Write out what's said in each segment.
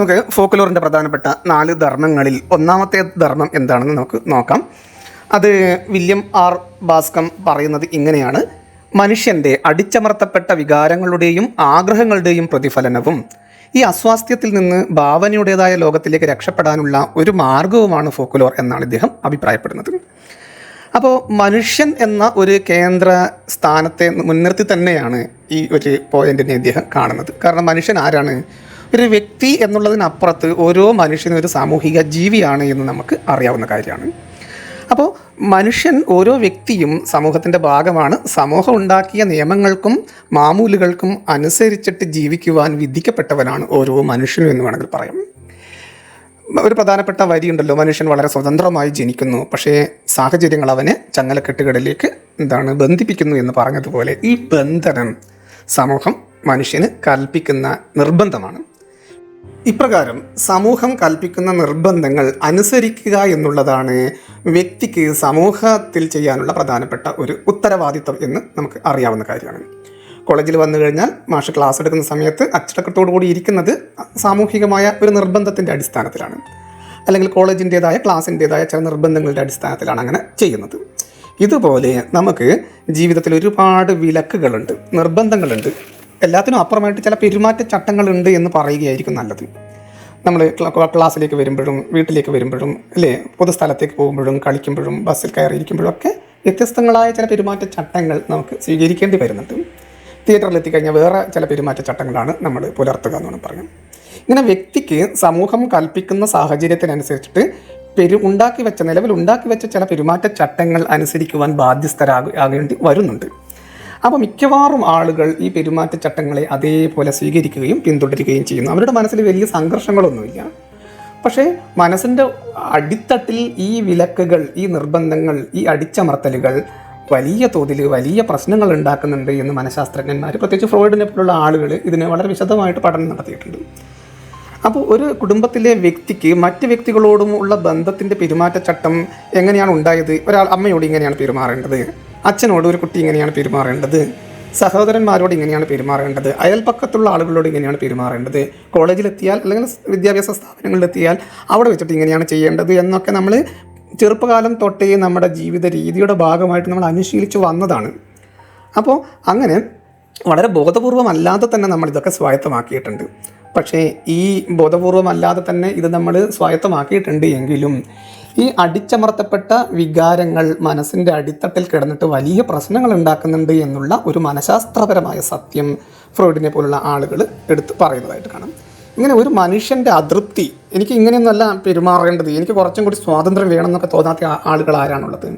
നമുക്ക് ഫോക്കലോറിന്റെ പ്രധാനപ്പെട്ട നാല് ധർമ്മങ്ങളിൽ ഒന്നാമത്തെ ധർമ്മം എന്താണെന്ന് നമുക്ക് നോക്കാം. അത് വില്യം ആർ ഭാസ്കം പറയുന്നത് ഇങ്ങനെയാണ്. മനുഷ്യന്റെ അടിച്ചമർത്തപ്പെട്ട വികാരങ്ങളുടെയും ആഗ്രഹങ്ങളുടെയും പ്രതിഫലനവും ഈ അസ്വാസ്ഥ്യത്തിൽ നിന്ന് ഭാവനയുടേതായ ലോകത്തിലേക്ക് രക്ഷപ്പെടാനുള്ള ഒരു മാർഗവുമാണ് ഫോക്കുലോർ എന്നാണ് ഇദ്ദേഹം അഭിപ്രായപ്പെടുന്നത്. അപ്പോൾ മനുഷ്യൻ എന്ന ഒരു കേന്ദ്ര സ്ഥാനത്തെ മുൻനിർത്തി തന്നെയാണ് ഈ ഒരു പോയിന്റിനെ ഇദ്ദേഹം കാണുന്നത്. കാരണം മനുഷ്യൻ ആരാണ്? ഒരു വ്യക്തി എന്നുള്ളതിനപ്പുറത്ത് ഓരോ മനുഷ്യനും ഒരു സാമൂഹിക ജീവിയാണ് എന്ന് നമുക്ക് അറിയാവുന്ന കാര്യമാണ്. അപ്പോൾ മനുഷ്യൻ ഓരോ വ്യക്തിയും സമൂഹത്തിന്റെ ഭാഗമാണ്. സമൂഹം ഉണ്ടാക്കിയ നിയമങ്ങൾക്കും മാമൂലുകൾക്കും അനുസരിച്ചിട്ട് ജീവിക്കുവാൻ വിധിക്കപ്പെട്ടവനാണ് ഓരോ മനുഷ്യനും എന്ന് വേണമെങ്കിൽ പറയാം. ഒരു പ്രധാനപ്പെട്ട വരിയുണ്ടല്ലോ മനുഷ്യൻ വളരെ സ്വതന്ത്രമായി ജനിക്കുന്നു. പക്ഷേ സാഹചര്യങ്ങൾ അവനെ ചങ്ങലക്കെട്ടുകളിലേക്ക് എന്താണ് ബന്ധിപ്പിക്കുന്നു എന്ന് പറഞ്ഞതുപോലെ ഈ ബന്ധനം സമൂഹം മനുഷ്യന് കൽപ്പിക്കുന്ന നിർബന്ധമാണ്. ഇപ്രകാരം സമൂഹം കൽപ്പിക്കുന്ന നിർബന്ധങ്ങൾ അനുസരിക്കുക എന്നുള്ളതാണ് വ്യക്തിക്ക് സമൂഹത്തിൽ ചെയ്യാനുള്ള പ്രധാനപ്പെട്ട ഒരു ഉത്തരവാദിത്വം എന്ന് നമുക്ക് അറിയാവുന്ന കാര്യമാണ്. കോളേജിൽ വന്നു കഴിഞ്ഞാൽ മാഷ് ക്ലാസ് എടുക്കുന്ന സമയത്ത് അച്ചടക്കത്തോടു കൂടി ഇരിക്കുന്നത് സാമൂഹികമായ ഒരു നിർബന്ധത്തിന്റെ അടിസ്ഥാനത്തിലാണ്. അല്ലെങ്കിൽ കോളേജിന്റേതായ ക്ലാസ്സിന്റേതായ ചില നിർബന്ധങ്ങളുടെ അടിസ്ഥാനത്തിലാണ് അങ്ങനെ ചെയ്യുന്നത്. ഇതുപോലെ നമുക്ക് ജീവിതത്തിൽ ഒരുപാട് വിലക്കുകളുണ്ട് നിർബന്ധങ്ങളുണ്ട്. എല്ലാത്തിനും അപ്പുറമായിട്ട് ചില പെരുമാറ്റ ചട്ടങ്ങളുണ്ട് എന്ന് പറയുകയായിരിക്കും നല്ലത്. നമ്മൾ ക്ലാസ്സിലേക്ക് വരുമ്പോഴും വീട്ടിലേക്ക് വരുമ്പോഴും അല്ലേ? പൊതുസ്ഥലത്തേക്ക് പോകുമ്പോഴും കളിക്കുമ്പോഴും ബസ്സിൽ കയറിയിരിക്കുമ്പോഴും ഒക്കെ വ്യത്യസ്തങ്ങളായ ചില പെരുമാറ്റ ചട്ടങ്ങൾ നമുക്ക് സ്വീകരിക്കേണ്ടി വരുന്നുണ്ട്. തിയേറ്ററിൽ എത്തിക്കഴിഞ്ഞാൽ വേറെ ചില പെരുമാറ്റ ചട്ടങ്ങളാണ് നമ്മൾ പുലർത്തുക എന്നാണ് പറയുന്നത്. ഇങ്ങനെ വ്യക്തിക്ക് സമൂഹം കൽപ്പിക്കുന്ന സാഹചര്യത്തിനനുസരിച്ചിട്ട് പെരു ഉണ്ടാക്കി വെച്ച നിലവിൽ ഉണ്ടാക്കി വെച്ച ചില പെരുമാറ്റ ചട്ടങ്ങൾ അനുസരിക്കുവാൻ ബാധ്യസ്ഥരാകേണ്ടി വരുന്നുണ്ട്. അപ്പോൾ മിക്കവാറും ആളുകൾ ഈ പെരുമാറ്റച്ചട്ടങ്ങളെ അതേപോലെ സ്വീകരിക്കുകയും പിന്തുടരുകയും ചെയ്യുന്നു. അവരുടെ മനസ്സിൽ വലിയ സംഘർഷങ്ങളൊന്നുമില്ല. പക്ഷേ മനസ്സിന്റെ അടിത്തട്ടിൽ ഈ വിലക്കുകൾ ഈ നിർബന്ധങ്ങൾ ഈ അടിച്ചമർത്തലുകൾ വലിയ തോതിൽ വലിയ പ്രശ്നങ്ങൾ ഉണ്ടാക്കുന്നുണ്ട് എന്ന് മനഃശാസ്ത്രജ്ഞന്മാർ പ്രത്യേകിച്ച് ഫ്രോയിഡിനെ പോലുള്ള ആളുകൾ ഇതിനെ വളരെ വിശദമായിട്ട് പഠനം നടത്തിയിട്ടുണ്ട്. അപ്പോൾ ഒരു കുടുംബത്തിലെ വ്യക്തിക്ക് മറ്റ് വ്യക്തികളോടുമുള്ള ബന്ധത്തിന്റെ പെരുമാറ്റച്ചട്ടം എങ്ങനെയാണ് ഉണ്ടായത്? ഒരാൾ അമ്മയോട് ഇങ്ങനെയാണ് പെരുമാറേണ്ടത്. അച്ഛനോട് ഒരു കുട്ടി ഇങ്ങനെയാണ് പെരുമാറേണ്ടത്. സഹോദരന്മാരോട് ഇങ്ങനെയാണ് പെരുമാറേണ്ടത്. അയൽപ്പക്കത്തുള്ള ആളുകളോട് ഇങ്ങനെയാണ് പെരുമാറേണ്ടത്. കോളേജിലെത്തിയാൽ അല്ലെങ്കിൽ വിദ്യാഭ്യാസ സ്ഥാപനങ്ങളിലെത്തിയാൽ അവിടെ വെച്ചിട്ട് ഇങ്ങനെയാണ് ചെയ്യേണ്ടത് എന്നൊക്കെ നമ്മൾ ചെറുപ്പകാലം തൊട്ടേ നമ്മുടെ ജീവിത രീതിയുടെ ഭാഗമായിട്ട് നമ്മൾ അനുശീലിച്ച് വന്നതാണ്. അപ്പോൾ അങ്ങനെ വളരെ ബോധപൂർവമല്ലാതെ തന്നെ നമ്മൾ ഇതൊക്കെ സ്വായത്തമാക്കിയിട്ടുണ്ട്. പക്ഷേ ഈ ബോധപൂർവമല്ലാതെ തന്നെ ഇത് നമ്മൾ സ്വായത്തമാക്കിയിട്ടുണ്ട് എങ്കിലും ഈ അടിച്ചമർത്തപ്പെട്ട വികാരങ്ങൾ മനസ്സിന്റെ അടിത്തട്ടിൽ കിടന്നിട്ട് വലിയ പ്രശ്നങ്ങൾ ഉണ്ടാക്കുന്നുണ്ട് എന്നുള്ള ഒരു മനഃശാസ്ത്രപരമായ സത്യം ഫ്രോയിഡിനെ പോലുള്ള ആളുകൾ എടുത്ത് പറയുന്നതായിട്ട് കാണാം. ഇങ്ങനെ ഒരു മനുഷ്യന്റെ അതൃപ്തി എനിക്ക് ഇങ്ങനെയൊന്നല്ല പെരുമാറേണ്ടത് എനിക്ക് കുറച്ചും കൂടി സ്വാതന്ത്ര്യം വേണമെന്നൊക്കെ തോന്നാത്ത ആളുകൾ ആരാണുള്ളത്?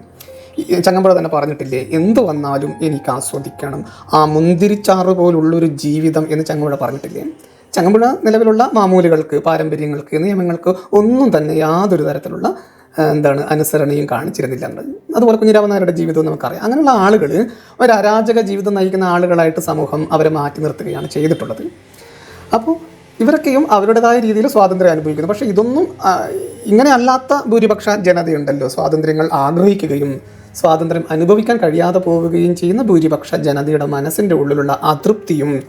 ചങ്ങമ്പുഴ തന്നെ പറഞ്ഞിട്ടില്ലേ എന്ത് വന്നാലും എനിക്ക് ആസ്വദിക്കണം. ആ മുന്തിരിച്ചാറ് പോലുള്ളൊരു ജീവിതം എന്ന് ചങ്ങമ്പുഴ പറഞ്ഞിട്ടില്ലേ? ചങ്ങമ്പുഴ നിലവിലുള്ള മാമൂലുകൾക്ക് പാരമ്പര്യങ്ങൾക്ക് നിയമങ്ങൾക്ക് ഒന്നും തന്നെ യാതൊരു തരത്തിലുള്ള എന്താണ് അനുസരണയും കാണിച്ചിരുന്നില്ല അതുപോലെ കുഞ്ഞിരാമൻ നായരുടെ ജീവിതവും നമുക്കറിയാം. അങ്ങനെയുള്ള ആളുകൾ ഒരു അരാജക ജീവിതം നയിക്കുന്ന ആളുകളായിട്ട് സമൂഹം അവരെ മാറ്റി നിർത്തുകയാണ് ചെയ്തിട്ടുള്ളത്. അപ്പോൾ ഇവരൊക്കെയും അവരുടേതായ രീതിയിൽ സ്വാതന്ത്ര്യം അനുഭവിക്കുന്നു. പക്ഷേ ഇതൊന്നും ഇങ്ങനെ അല്ലാത്ത ഭൂരിപക്ഷ ജനതയുണ്ടല്ലോ. സ്വാതന്ത്ര്യങ്ങൾ ആഗ്രഹിക്കുകയും സ്വാതന്ത്ര്യം അനുഭവിക്കാൻ കഴിയാതെ പോവുകയും ചെയ്യുന്ന ഭൂരിപക്ഷ ജനതയുടെ മനസ്സിന്റെ ഉള്ളിലുള്ള അതൃപ്തിയും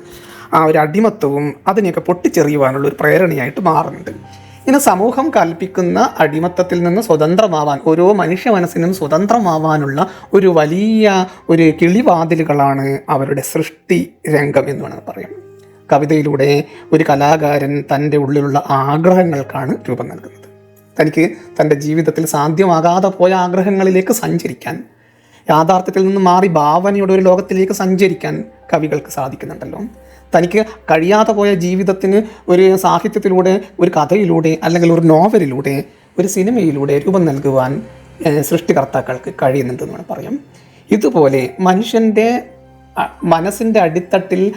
ആ ഒരു അടിമത്വവും അതിനെയൊക്കെ പൊട്ടിച്ചെറിയുവാനുള്ള ഒരു പ്രേരണയായിട്ട് മാറുന്നുണ്ട്. ഇങ്ങനെ സമൂഹം കൽപ്പിക്കുന്ന അടിമത്തത്തിൽ നിന്ന് സ്വതന്ത്രമാവാൻ ഓരോ മനുഷ്യ മനസ്സിനും സ്വതന്ത്രമാവാനുള്ള ഒരു വലിയ ഒരു കിളിവാതിലുകളാണ് അവരുടെ സൃഷ്ടി രംഗം എന്ന് വേണമെന്ന് പറയാം കവിതയിലൂടെ ഒരു കലാകാരൻ തന്റെ ഉള്ളിലുള്ള ആഗ്രഹങ്ങൾക്കാണ് രൂപം നൽകുന്നത്. തനിക്ക് തന്റെ ജീവിതത്തിൽ സാധ്യമാകാതെ പോയ ആഗ്രഹങ്ങളിലേക്ക് സഞ്ചരിക്കാൻ യാഥാർത്ഥ്യത്തിൽ നിന്ന് മാറി ഭാവനയുടെ ഒരു ലോകത്തിലേക്ക് സഞ്ചരിക്കാൻ കവികൾക്ക് സാധിക്കുന്നുണ്ടല്ലോ. തനിക്ക് കഴിയാതെ പോയ ജീവിതത്തിന് ഒരു സാഹിത്യത്തിലൂടെ ഒരു കഥയിലൂടെ അല്ലെങ്കിൽ ഒരു നോവലിലൂടെ ഒരു സിനിമയിലൂടെ രൂപം നൽകുവാൻ സൃഷ്ടികർത്താക്കൾക്ക് കഴിയുന്നുണ്ടെന്ന് വേണം പറയാം. ഇതുപോലെ മനുഷ്യന്റെ മനസ്സിന്റെ അടിത്തട്ടിൽ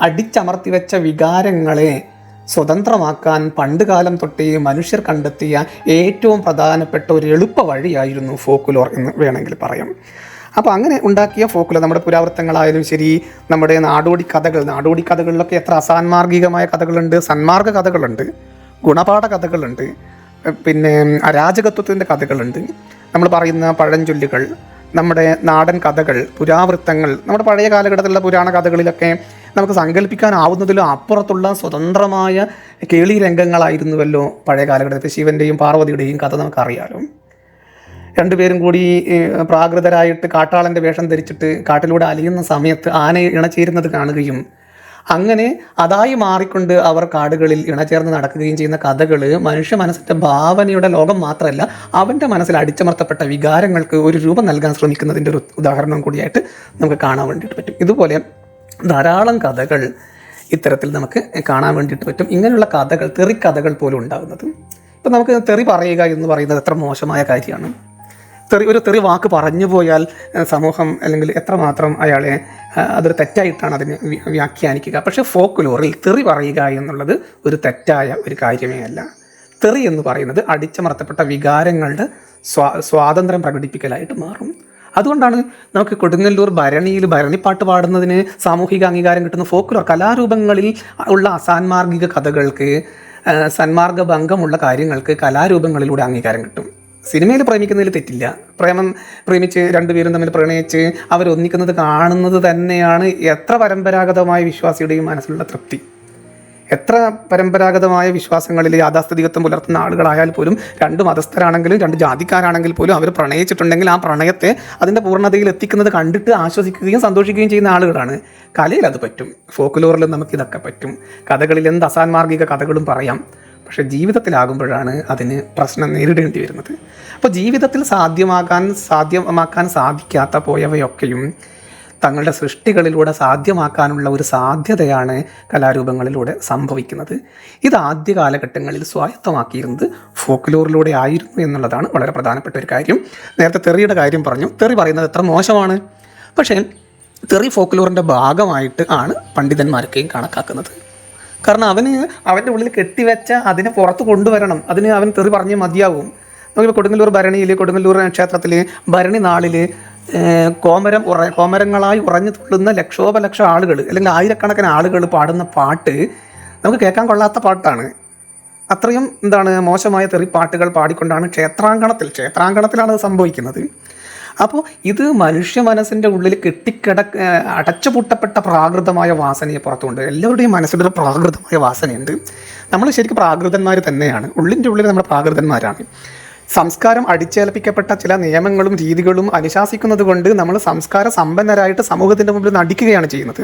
അടിച്ചമർത്തി വെച്ച വികാരങ്ങളെ സ്വതന്ത്രമാക്കാൻ പണ്ടുകാലം തൊട്ടേ മനുഷ്യർ കണ്ടെത്തിയ ഏറ്റവും പ്രധാനപ്പെട്ട ഒരു എളുപ്പ വഴിയായിരുന്നു ഫോക്കുലോർ എന്ന് വേണമെങ്കിൽ പറയാം. അപ്പോൾ അങ്ങനെ ഉണ്ടാക്കിയ ഫോക്കുലർ നമ്മുടെ പുരാവൃത്തങ്ങളായാലും ശരി നമ്മുടെ നാടോടി കഥകൾ നാടോടി കഥകളിലൊക്കെ എത്ര അസാൻമാർഗികമായ കഥകളുണ്ട് സന്മാർഗ കഥകളുണ്ട് ഗുണപാഠ കഥകളുണ്ട് പിന്നെ അരാജകത്വത്തിന്റെ കഥകളുണ്ട് നമ്മൾ പറയുന്ന പഴഞ്ചൊല്ലുകൾ നമ്മുടെ നാടൻ കഥകൾ പുരാവൃത്തങ്ങൾ നമ്മുടെ പഴയ കാലഘട്ടത്തിലുള്ള പുരാണ കഥകളിലൊക്കെ നമുക്ക് സങ്കല്പിക്കാനാവുന്നതിലും അപ്പുറത്തുള്ള സ്വതന്ത്രമായ കേളി രംഗങ്ങളായിരുന്നുവല്ലോ പഴയ കാലഘട്ടത്തിൽ ശിവന്റെയും പാർവതിയുടെയും കഥ നമുക്കറിയാലോ. രണ്ടുപേരും കൂടി പ്രാകൃതരായിട്ട് കാട്ടാളന്റെ വേഷം ധരിച്ചിട്ട് കാട്ടിലൂടെ അലിയുന്ന സമയത്ത് ആനയെ ഇണചേരുന്നത് കാണുകയും അങ്ങനെ അതായി മാറിക്കൊണ്ട് അവർ കാടുകളിൽ ഇണചേർന്ന് നടക്കുകയും ചെയ്യുന്ന കഥകൾ മനുഷ്യ മനസ്സിന്റെ ഭാവനയുടെ ലോകം മാത്രമല്ല അവന്റെ മനസ്സിൽ അടിച്ചമർത്തപ്പെട്ട വികാരങ്ങൾക്ക് ഒരു രൂപം നൽകാൻ ശ്രമിക്കുന്നതിന്റെ ഒരു ഉദാഹരണം കൂടിയായിട്ട് നമുക്ക് കാണാൻ വേണ്ടിയിട്ട് പറ്റും. ഇതുപോലെ ധാരാളം കഥകൾ ഇത്തരത്തിൽ നമുക്ക് കാണാൻ വേണ്ടിയിട്ട് പറ്റും. ഇങ്ങനെയുള്ള കഥകൾ തെറി കഥകൾ പോലും ഉണ്ടാകുന്നത്. ഇപ്പം നമുക്ക് തെറി പറയുക എന്ന് പറയുന്നത് എത്ര മോശമായ കാര്യമാണ്. തെറി ഒരു തെറി വാക്ക് പറഞ്ഞു പോയാൽ സമൂഹം അല്ലെങ്കിൽ എത്രമാത്രം അയാളെ അതൊരു തെറ്റായിട്ടാണ് അതിനെ വ്യാഖ്യാനിക്കുക. പക്ഷേ ഫോക്ക് ലോറിൽ തെറി പറയുക എന്നുള്ളത് ഒരു തെറ്റായ ഒരു കാര്യമേ അല്ല. തെറി എന്ന് പറയുന്നത് അടിച്ചമർത്തപ്പെട്ട വികാരങ്ങളുടെ സ്വാ സ്വാതന്ത്ര്യം പ്രകടിപ്പിക്കലായിട്ട് മാറും. അതുകൊണ്ടാണ് നമുക്ക് കൊടുങ്ങല്ലൂർ ഭരണിയിൽ ഭരണിപ്പാട്ട് പാടുന്നതിന് സാമൂഹിക അംഗീകാരം കിട്ടുന്ന ഫോക്കുലർ കലാരൂപങ്ങളിൽ ഉള്ള അസാൻമാർഗിക കഥകൾക്ക് സന്മാർഗ ഭംഗമുള്ള കാര്യങ്ങൾക്ക് കലാരൂപങ്ങളിലൂടെ അംഗീകാരം കിട്ടും. സിനിമയിൽ പ്രേമിക്കുന്നതിൽ തെറ്റില്ല. പ്രേമം പ്രേമിച്ച് രണ്ടുപേരും തമ്മിൽ പ്രണയിച്ച് അവരൊന്നിക്കുന്നത് കാണുന്നത് തന്നെയാണ് എത്ര പരമ്പരാഗതമായ വിശ്വാസിയുടെയും മനസ്സിലുള്ള തൃപ്തി. എത്ര പരമ്പരാഗതമായ വിശ്വാസങ്ങളിൽ യാഥാസ്ഥിതികത്വം പുലർത്തുന്ന ആളുകളായാൽ പോലും രണ്ട് മതസ്ഥരാണെങ്കിലും രണ്ട് ജാതിക്കാരാണെങ്കിൽ പോലും അവർ പ്രണയിച്ചിട്ടുണ്ടെങ്കിൽ ആ പ്രണയത്തെ അതിന്റെ പൂർണതയിൽ എത്തിക്കുന്നത് കണ്ടിട്ട് ആശ്വസിക്കുകയും സന്തോഷിക്കുകയും ചെയ്യുന്ന ആളുകളാണ്. കലയിൽ അത് പറ്റും. ഫോക്കുലോറിലും നമുക്ക് ഇതൊക്കെ പറ്റും. കഥകളിൽ എന്ത് അസാൻമാർഗിക കഥകളും പറയാം. പക്ഷെ ജീവിതത്തിലാകുമ്പോഴാണ് അതിന് പ്രശ്നം നേരിടേണ്ടി വരുന്നത്. അപ്പോൾ ജീവിതത്തിൽ സാധ്യമാകാൻ സാധ്യമാക്കാൻ സാധിക്കാത്ത പോയവയൊക്കെയും തങ്ങളുടെ സൃഷ്ടികളിലൂടെ സാധ്യമാക്കാനുള്ള ഒരു സാധ്യതയാണ് കലാരൂപങ്ങളിലൂടെ സംഭവിക്കുന്നത്. ഇത് ആദ്യ കാലഘട്ടങ്ങളിൽ സ്വായത്തമാക്കിയിരുന്നത് ഫോക്ലോറിലൂടെ ആയിരുന്നു എന്നുള്ളതാണ് വളരെ പ്രധാനപ്പെട്ട ഒരു കാര്യം. നേരത്തെ തെറിയുടെ കാര്യം പറഞ്ഞു. തെറി പറയുന്നത് എത്ര മോശമാണ്. പക്ഷേ തെറി ഫോക്ലോറിന്റെ ഭാഗമായിട്ട് ആണ് പണ്ഡിതന്മാരൊക്കെയും കണക്കാക്കുന്നത്. കാരണം അവന് അവന്റെ ഉള്ളിൽ കെട്ടിവെച്ച അതിനെ പുറത്ത് കൊണ്ടുവരണം. അതിന് അവൻ തെറി പറഞ്ഞ് മതിയാവും. നമുക്കിപ്പോൾ കൊടുങ്ങല്ലൂർ ഭരണിയിൽ കൊടുങ്ങല്ലൂർ ക്ഷേത്രത്തിൽ ഭരണി നാളിൽ കോമരം ഉറ കോമരങ്ങളായി ഉറഞ്ഞു തുള്ളുന്ന ലക്ഷോപലക്ഷം ആളുകൾ അല്ലെങ്കിൽ ആയിരക്കണക്കിന് ആളുകൾ പാടുന്ന പാട്ട് നമുക്ക് കേൾക്കാൻ കൊള്ളാത്ത പാട്ടാണ്. അത്രയും എന്താണ് മോശമായ തെറി പാട്ടുകൾ പാടിക്കൊണ്ടാണ് ക്ഷേത്രാങ്കണത്തിൽ ക്ഷേത്രാങ്കണത്തിലാണ് അത് സംഭവിക്കുന്നത്. അപ്പോൾ ഇത് മനുഷ്യ മനസ്സിന്റെ ഉള്ളിൽ കെട്ടിക്കിട അടച്ചുപൂട്ടപ്പെട്ട പ്രാകൃതമായ വാസനയെ പുറത്തുകൊണ്ട് എല്ലാവരുടെയും മനസ്സിലൊരു പ്രാകൃതമായ വാസനയുണ്ട്. നമ്മൾ ശരിക്കും പ്രാകൃതന്മാർ തന്നെയാണ്. ഉള്ളിന്റെ ഉള്ളിൽ നമ്മൾ പ്രാകൃതന്മാരാണ്. സംസ്കാരം അടിച്ചേൽപ്പിക്കപ്പെട്ട ചില നിയമങ്ങളും രീതികളും അനുശാസിക്കുന്നത് കൊണ്ട് നമ്മൾ സംസ്കാര സമ്പന്നരായിട്ട് സമൂഹത്തിന്റെ മുമ്പിൽ നടിക്കുകയാണ് ചെയ്യുന്നത്.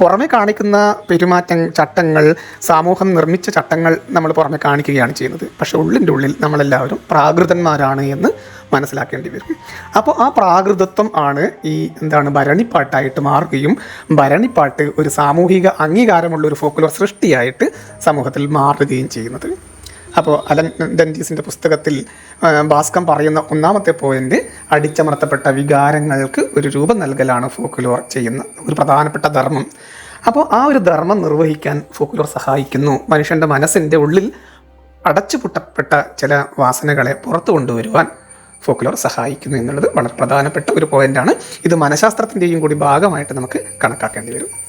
പുറമെ കാണിക്കുന്ന പെരുമാറ്റങ്ങൾ ചട്ടങ്ങൾ സമൂഹം നിർമ്മിച്ച ചട്ടങ്ങൾ നമ്മൾ പുറമെ കാണിക്കുകയാണ് ചെയ്യുന്നത്. പക്ഷെ ഉള്ളിന്റെ ഉള്ളിൽ നമ്മളെല്ലാവരും പ്രാകൃതന്മാരാണ് എന്ന് മനസ്സിലാക്കേണ്ടി വരും. അപ്പോൾ ആ പ്രാകൃതത്വം ആണ് ഈ എന്താണ് ഭരണിപ്പാട്ടായിട്ട് മാറുകയും ഭരണിപ്പാട്ട് ഒരു സാമൂഹിക അംഗീകാരമുള്ള ഒരു ഫോക്കുലർ സൃഷ്ടിയായിട്ട് സമൂഹത്തിൽ മാറുകയും ചെയ്യുന്നത്. അപ്പോൾ അലൻ ഡെന്റീസിന്റെ പുസ്തകത്തിൽ ഭാസ്കം പറയുന്ന ഒന്നാമത്തെ പോയിന്റ് അടിച്ചമർത്തപ്പെട്ട വികാരങ്ങൾക്ക് ഒരു രൂപം നൽകലാണ് ഫോക്കുലോർ ചെയ്യുന്ന ഒരു പ്രധാനപ്പെട്ട ധർമ്മം. അപ്പോൾ ആ ഒരു ധർമ്മം നിർവഹിക്കാൻ ഫോക്കുലോർ സഹായിക്കുന്നു. മനുഷ്യന്റെ മനസ്സിന്റെ ഉള്ളിൽ അടച്ചുപുട്ടപ്പെട്ട ചില വാസനകളെ പുറത്തു കൊണ്ടുവരുവാൻ ഫോക്കുലോർ സഹായിക്കുന്നു എന്നുള്ളത് വളരെ പ്രധാനപ്പെട്ട ഒരു പോയിന്റാണ് ഇത് മനഃശാസ്ത്രത്തിന്റെയും കൂടി ഭാഗമായിട്ട് നമുക്ക് കണക്കാക്കേണ്ടി വരും.